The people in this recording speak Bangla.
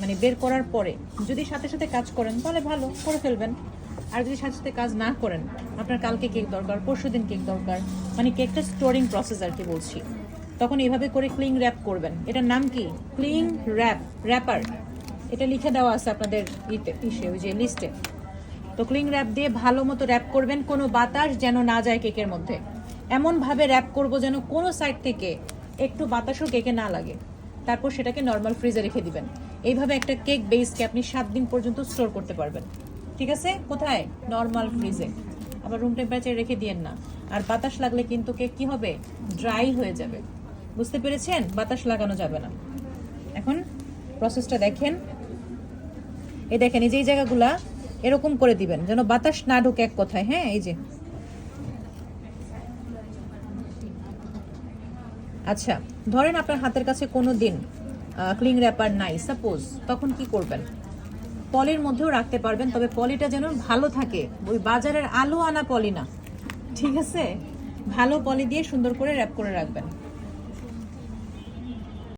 মানে বের করার পরে যদি সাথে সাথে কাজ করেন, তাহলে ভালো, করে ফেলবেন। আর যদি সাথে সাথে কাজ না করেন, আপনার কালকে কেক দরকার, পরশু দিন কেক দরকার মানে কেকটা স্টোরিং প্রসেস আর কি বলছি। তখন এইভাবে করে ক্লিং র্যাপ করবেন। এটার নাম কি? ক্লিং র্যাপ র্যাপার এটা লিখে দেওয়া আছে আপনাদের ইতে, ইসে, ওই যে লিস্টে তো ক্লিং র্যাপ দিয়ে ভালো মতো র্যাপ করবেন, কোনো বাতাস যেন না যায় কেকের মধ্যে। এমনভাবে র্যাপ করব যেন কোনো সাইড থেকে একটু বাতাসও কেকে না লাগে। তারপর সেটাকে নর্মাল ফ্রিজে রেখে দিবেন। এইভাবে একটা কেক বেসকে আপনি সাত দিন পর্যন্ত স্টোর করতে পারবেন। ঠিক আছে? কোথায়? নর্মাল ফ্রিজে আবার রুম টেম্পারেচারে রেখে দিয়েন না। আর বাতাস লাগলে কিন্তু কেক কি হবে? ড্রাই হয়ে যাবে। বুঝতে পেরেছেন? বাতাস লাগানো যাবে না। এখন প্রসেসটা দেখেন। এই দেখেন, এই যে এই জায়গাগুলা, এরকম করে দিবেন, যেন বাতাস না ঢুকে এক কথায় হ্যাঁ? এই যে। আচ্ছা ধরেন আপনার হাতের কাছে কোনো দিন ক্লিং র্যাপার নাই। সাপোজ তখন কি করবেন? পলির মধ্যেও রাখতে পারবেন, তবে পলিটা যেন ভালো থাকে। ওই বাজারের আলো আনা পলি না। ঠিক আছে? ভালো পলি দিয়ে সুন্দর করে র্যাপ করে রাখবেন।